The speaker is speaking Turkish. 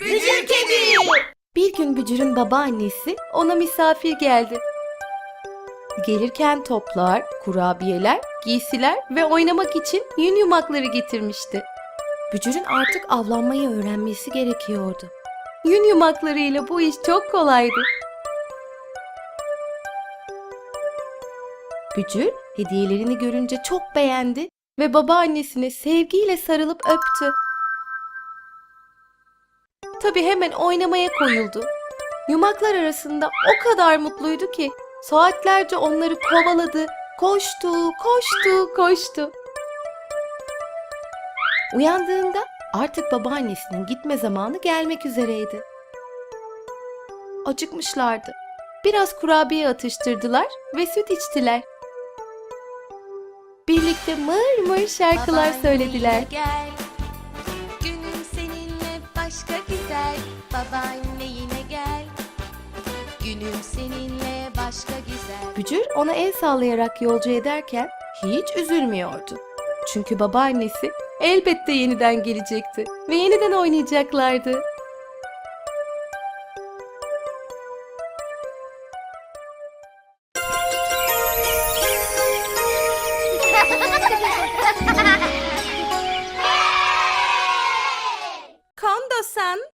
Bücür kedi. Bir gün Bücür'ün babaannesi ona misafir geldi. Gelirken toplar, kurabiyeler, giysiler ve oynamak için yün yumakları getirmişti. Bücür'ün artık avlanmayı öğrenmesi gerekiyordu. Yün yumaklarıyla bu iş çok kolaydı. Bücür hediyelerini görünce çok beğendi ve babaannesine sevgiyle sarılıp öptü. Tabii hemen oynamaya koyuldu. Yumaklar arasında o kadar mutluydu ki saatlerce onları kovaladı, koştu, koştu, koştu. Uyandığında artık babaannesinin gitme zamanı gelmek üzereydi. Acıkmışlardı. Biraz kurabiye atıştırdılar ve süt içtiler. Birlikte mır mır şarkılar söylediler. Gel. babaanne yine gel Günüm seninle başka güzel Bücür ona el sallayarak yolcu ederken hiç üzülmüyordu. Çünkü babaannesi elbette yeniden gelecekti ve yeniden oynayacaklardı. Kondo-san